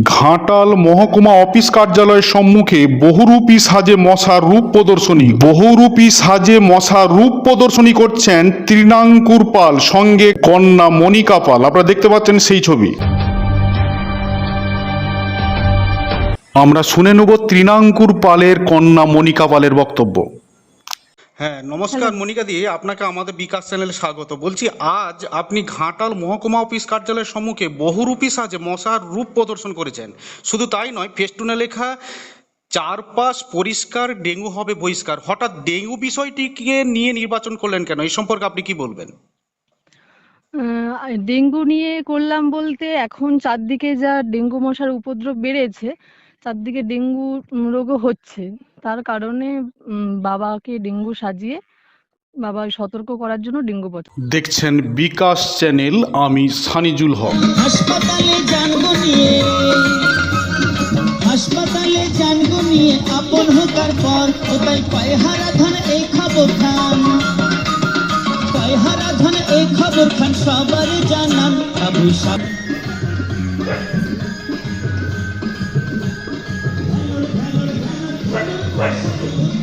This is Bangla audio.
ঘাটাল মহকুমা অফিস কার্যালয়ের সম্মুখে বহুরূপী সাজে মশার রূপ প্রদর্শনী। বহুরূপী সাজে মশার রূপ প্রদর্শনী করছেন তৃণাঙ্কুর পাল, সঙ্গে কন্যা মনিকা পাল। আপনারা দেখতে পাচ্ছেন সেই ছবি। আমরা শুনে নেব তৃণাঙ্কুর পালের কন্যা মনিকা পালের বক্তব্য। হ্যাঁ নমস্কার মনিকা দি আপনাকে আমাদের বিকাশ চ্যানেলে স্বাগত। বলছি আজ আপনি ঘাটাল মহকুমা অফিস কার্যালয়ের সম্মুখে বহুরূপী সাজে মশার রূপ প্রদর্শন করেছেন। শুধু তাই নয় ফেস্টুনে লেখা চারপাশ পরিষ্কার ডেঙ্গু হবে বহিষ্কার। হঠাৎ ডেঙ্গু বিষয়টিকে নিয়ে নির্বাচন করলেন কেন? এই সম্পর্কে আপনি কি বলবেন? আহ, ডেঙ্গু নিয়ে করলাম বলতে এখন চারদিকে যা ডেঙ্গু মশার উপদ্রব বেড়েছে চারদিকে ডেঙ্গু রোগও হচ্ছে। তার কারণে বাবাকে ডেঙ্গু সাজিয়ে বাবা সতর্ক করার জন্য ডেঙ্গু প্রচার দেখছেন বিকাশ চ্যানেল আমি সানিজুল হক। হাসপাতালে জানব নিয়ে হাসপাতালে জানব নিয়ে আপন হোকার পর কোথায় পায় হারা ধন এই খবর খান? পায় হারা ধন এই খবর খান সবার জানান আবু Right.